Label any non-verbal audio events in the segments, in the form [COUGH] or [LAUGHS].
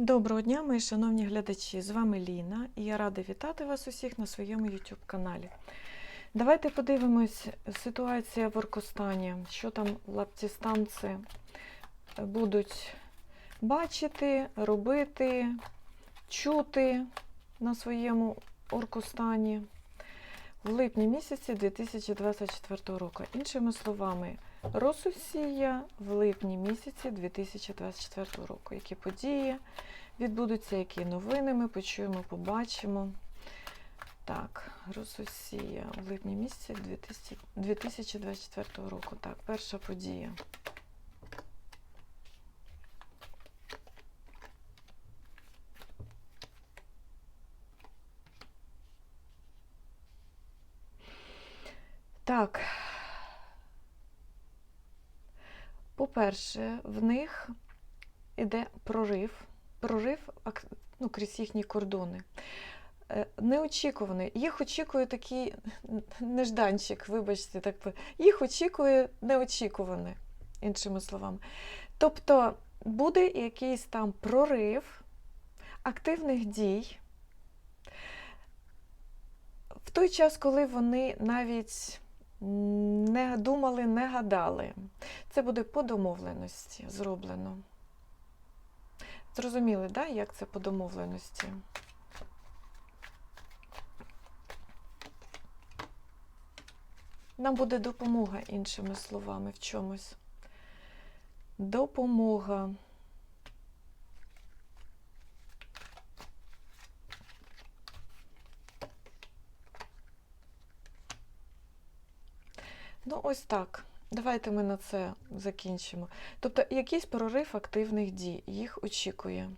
Доброго дня, мої шановні глядачі! З вами Ліна і я рада вітати вас усіх на своєму YouTube каналі. Давайте подивимось ситуація в Оркостані, що там лаптістанці будуть бачити, робити, чути на своєму Оркостані в липні місяці 2024 року. Іншими словами, Росусія в липні місяці 2024 року. Які події відбудуться, які новини ми почуємо, побачимо. Так, Росусія в липні місяці 2024 року. Так, перша подія. Так. По-перше, в них іде прорив, прорив ну, крізь їхні кордони. Е, Неочікуваний. Їх очікує такий [LAUGHS] нежданчик, вибачте, так. Їх очікує неочікуване, іншими словами. Тобто буде якийсь там прорив активних дій в той час, коли вони навіть не думали, не гадали. Це буде по домовленості зроблено. Зрозуміли, да, як це по домовленості? Нам буде допомога, іншими словами, в чомусь. Допомога. Ну, ось так. Давайте ми на це закінчимо. Тобто якийсь прорив активних дій, їх очікує.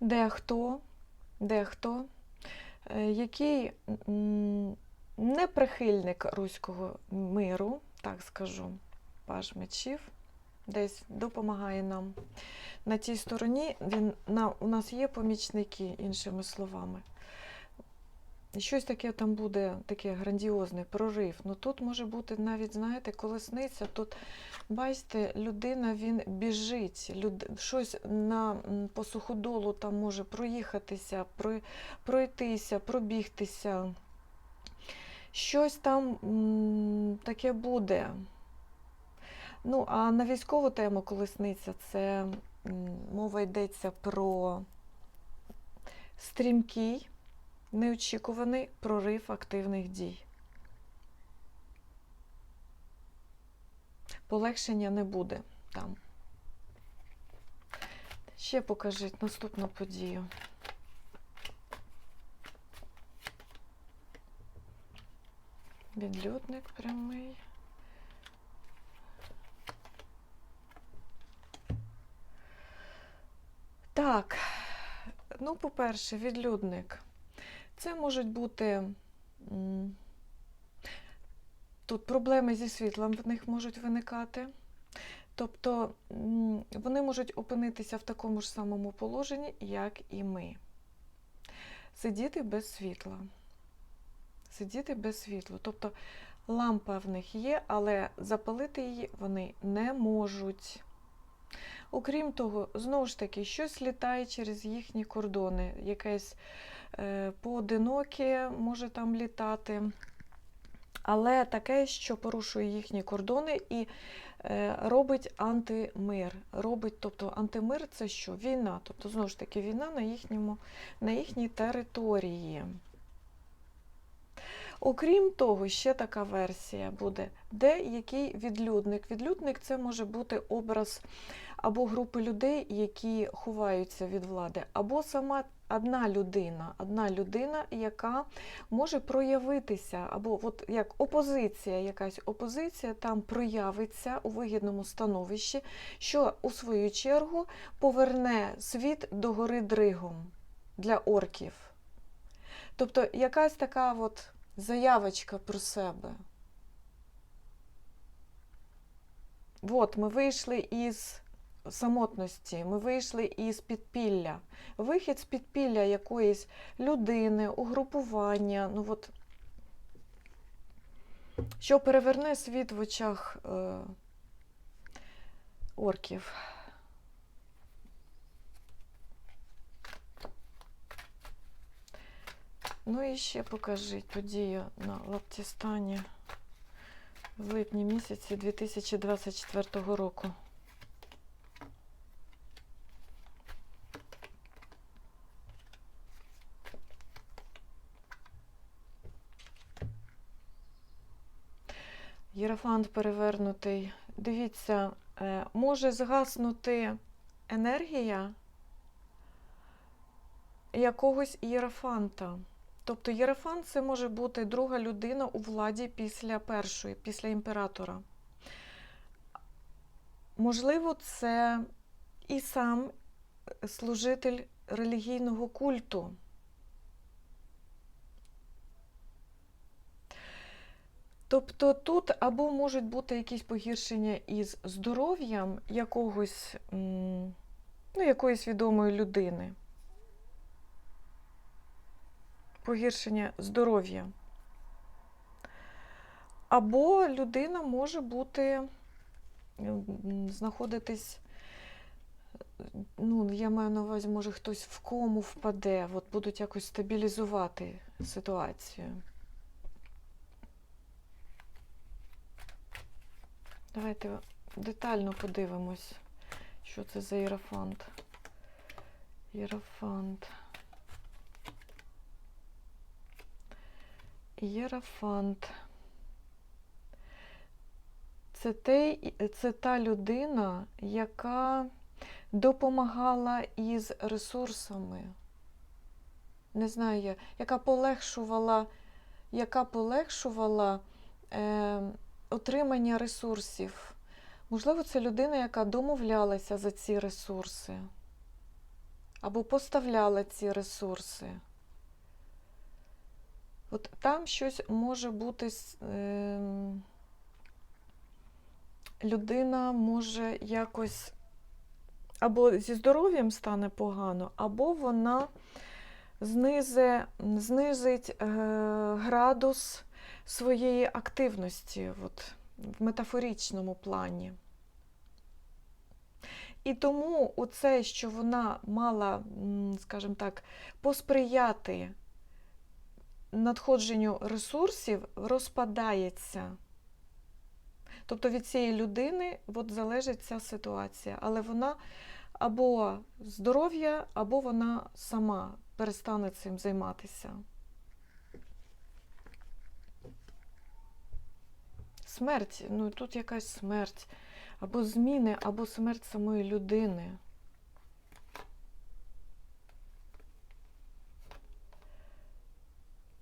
Дехто, дехто, е, який не прихильник руського миру, так скажу, паж мечів, десь допомагає нам. На тій стороні він, на, у нас є помічники, іншими словами. Щось таке там буде, таке грандіозний прорив. Ну тут може бути навіть, знаєте, колесниця. Тут, бачите, людина він біжить, люд... щось на по суходолу там може проїхатися, про... пройтися, пробігтися. Щось там таке буде. Ну, а на військову тему колесниця це мова йдеться про стрімкий неочікуваний прорив активних дій. Полегшення не буде там. Ще покажіть наступну подію. Відлюдник прямий. Так, ну, по-перше, відлюдник. Це можуть бути тут проблеми зі світлом в них можуть виникати. Тобто вони можуть опинитися в такому ж самому положенні, як і ми. Сидіти без світла. Сидіти без світла. Тобто лампа в них є, але запалити її вони не можуть. Окрім того, знову ж таки, щось літає через їхні кордони, якесь е, поодиноке може там літати, але таке, що порушує їхні кордони і е, робить антимир. Робить, тобто антимир це що? Війна. Тобто, знову ж таки, війна на, їхньому, на їхній території. Окрім того, ще така версія буде, де який відлюдник. Відлюдник це може бути образ або групи людей, які ховаються від влади, або сама одна людина, одна людина, яка може проявитися, або от як опозиція, якась опозиція там проявиться у вигідному становищі, що у свою чергу поверне світ до гори дригом для орків. Тобто якась така от заявочка про себе. От ми вийшли із самотності, ми вийшли із підпілля. Вихід з підпілля якоїсь людини, угрупування, ну от, що переверне світ в очах е, орків. Ну і ще покажіть подію на Лаптістані в липні місяці 2024 року. Єрофант перевернутий. Дивіться, е, може згаснути енергія якогось ієрофанта. Тобто єрофант це може бути друга людина у владі після першої, після імператора. Можливо, це і сам служитель релігійного культу. Тобто тут або можуть бути якісь погіршення із здоров'ям якогось, ну, якоїсь відомої людини. Погіршення здоров'я. Або людина може бути, знаходитись, ну, я маю на увазі, може хтось в кому впаде, от будуть якось стабілізувати ситуацію. Давайте детально подивимось, що це за єрофант. Єрофант. Єрофант. Це, той, це та людина, яка допомагала із ресурсами. Не знаю, яка полегшувала, яка полегшувала е, отримання ресурсів. Можливо, це людина, яка домовлялася за ці ресурси, або поставляла ці ресурси. От там щось може бути. Е, людина може якось або зі здоров'ям стане погано, або вона знизе, знизить е, градус своєї активності от, в метафоричному плані. І тому оце, що вона мала, скажімо так, посприяти надходженню ресурсів, розпадається. Тобто від цієї людини от залежить ця ситуація. Але вона або здоров'я, або вона сама перестане цим займатися. Смерть, ну тут якась смерть, або зміни, або смерть самої людини.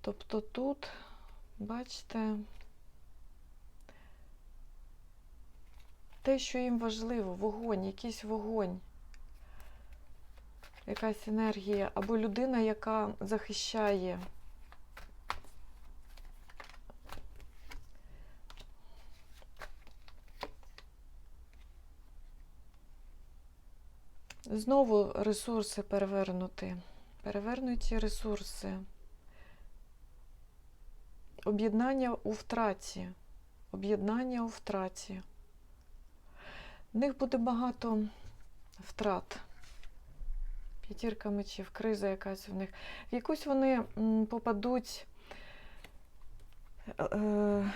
Тобто тут, бачите, те, що їм важливо, вогонь, якийсь вогонь, якась енергія, або людина, яка захищає. Знову ресурси перевернути. Перевернуті ресурси. Об'єднання у втраті. Об'єднання у втраті. В них буде багато втрат. П'ятірка мечів, криза якась в них. В якусь вони попадуть е,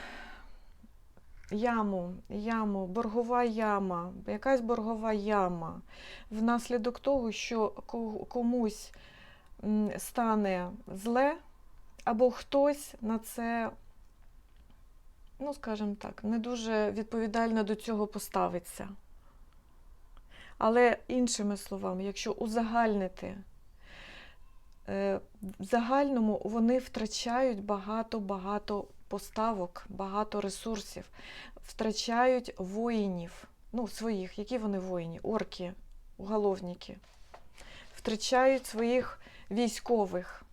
яму, яму, боргова яма, якась боргова яма. Внаслідок того, що комусь стане зле, або хтось на це, ну, скажімо так, не дуже відповідально до цього поставиться. Але іншими словами, якщо узагальнити, е, в загальному вони втрачають багато-багато поставок, багато ресурсів, втрачають воїнів, ну, своїх, які вони воїні, орки, уголовники, втрачають своїх військових.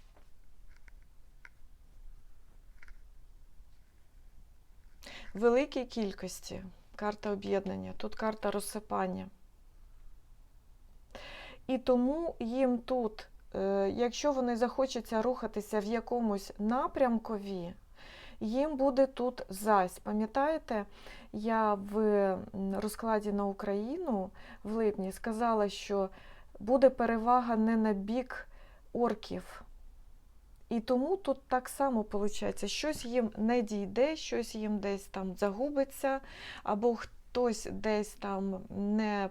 Великій кількості карта об'єднання, тут карта розсипання. І тому їм тут, е, якщо вони захочуться рухатися в якомусь напрямкові, їм буде тут зась. Пам'ятаєте, я в розкладі на Україну в липні сказала, що буде перевага не на бік орків І тому тут так само виходить, щось їм не дійде, щось їм десь там загубиться, або хтось десь там не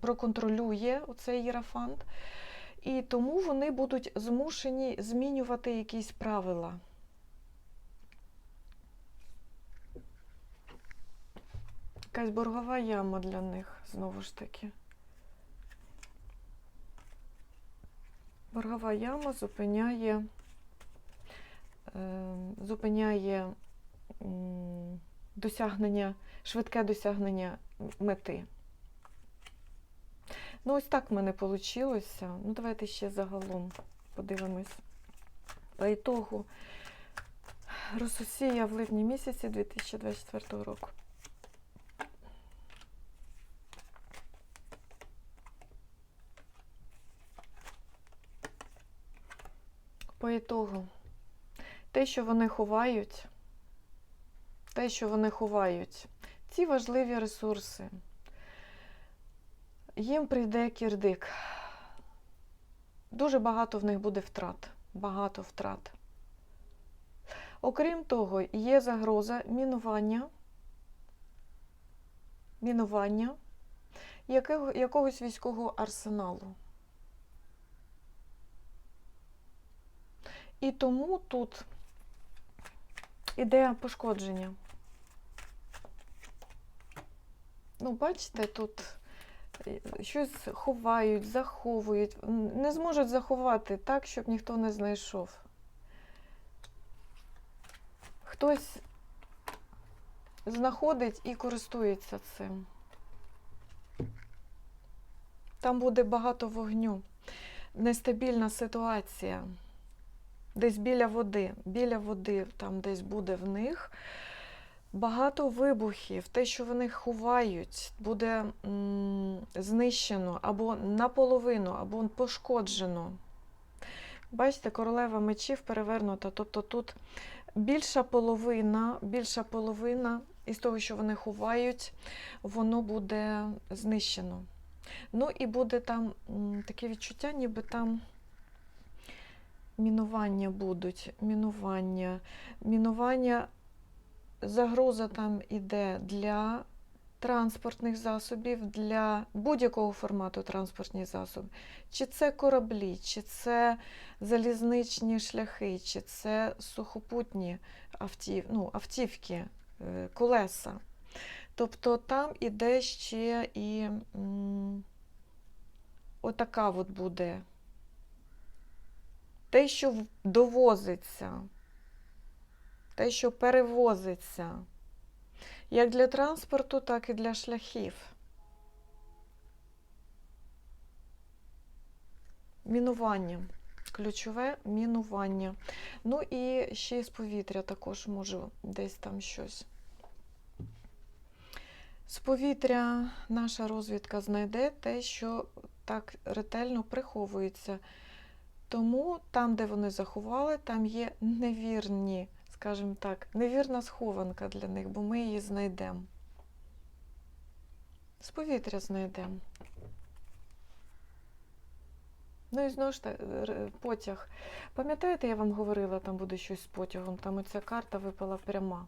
проконтролює цей єрафант. І тому вони будуть змушені змінювати якісь правила. Якась боргова яма для них, знову ж таки. Боргова яма зупиняє, е, зупиняє досягнення, швидке досягнення мети. Ну, ось так в мене вийшло. Ну, давайте ще загалом подивимось. По ітогу Рососія в липні місяці 2024 року. По ітогу, те, що вони ховають, те, що вони ховають, ці важливі ресурси, їм прийде кірдик. Дуже багато в них буде втрат. Багато втрат. Окрім того, є загроза мінування, мінування якого, якогось військового арсеналу. І тому тут іде пошкодження. Ну, бачите, тут е, щось ховають, заховують, не зможуть заховати так, щоб ніхто не знайшов. Хтось знаходить і користується цим. Там буде багато вогню, нестабільна ситуація. Десь біля води, біля води, там десь буде в них багато вибухів. Те, що вони ховають, буде знищено або наполовину, або пошкоджено. Бачите, королева мечів перевернута. Тобто тут більша половина, більша половина із того, що вони ховають, воно буде знищено. Ну і буде там м, таке відчуття, ніби там мінування будуть. Мінування. Мінування, загроза там іде для транспортних засобів, для будь-якого формату транспортні засоби. Чи це кораблі, чи це залізничні шляхи, чи це сухопутні автів, ну, автівки, е, колеса. Тобто там іде ще і м, отака от буде те, що довозиться, те, що перевозиться, як для транспорту, так і для шляхів. Мінування. Ключове мінування. Ну і ще з повітря також можу десь там щось. З повітря наша розвідка знайде те, що так ретельно приховується. Тому там, де вони заховали, там є невірні, скажімо так, невірна схованка для них, бо ми її знайдемо. З повітря знайдемо. Ну і знову ж таки, потяг. Пам'ятаєте, я вам говорила, там буде щось з потягом. Там оця карта випала пряма.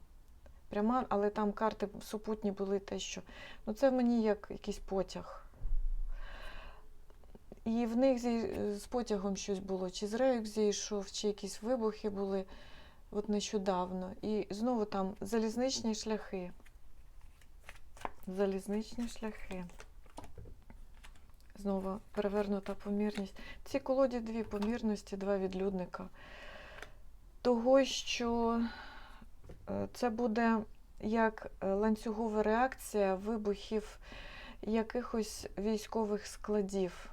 Пряма, але там карти супутні були те, що. Ну, це мені як якийсь потяг. І в них з потягом щось було, чи з рейок зійшов, чи якісь вибухи були от нещодавно. І знову там залізничні шляхи. Залізничні шляхи. Знову перевернута помірність. В цій колоді дві помірності, два відлюдника. Того, що е, це буде як е, ланцюгова реакція вибухів якихось військових складів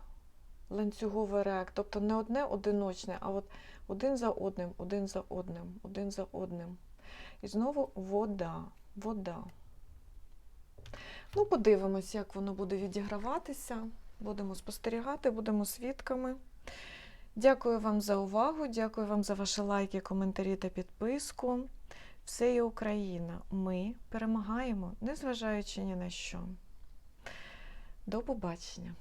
ланцюгова реакція. Тобто не одне одиночне, а от один за одним, один за одним, один за одним. І знову вода. Вода. Ну, подивимось, як воно буде відіграватися. Будемо спостерігати, будемо свідками. Дякую вам за увагу, дякую вам за ваші лайки, коментарі та підписку. Все є Україна. Ми перемагаємо, незважаючи ні на що. До побачення!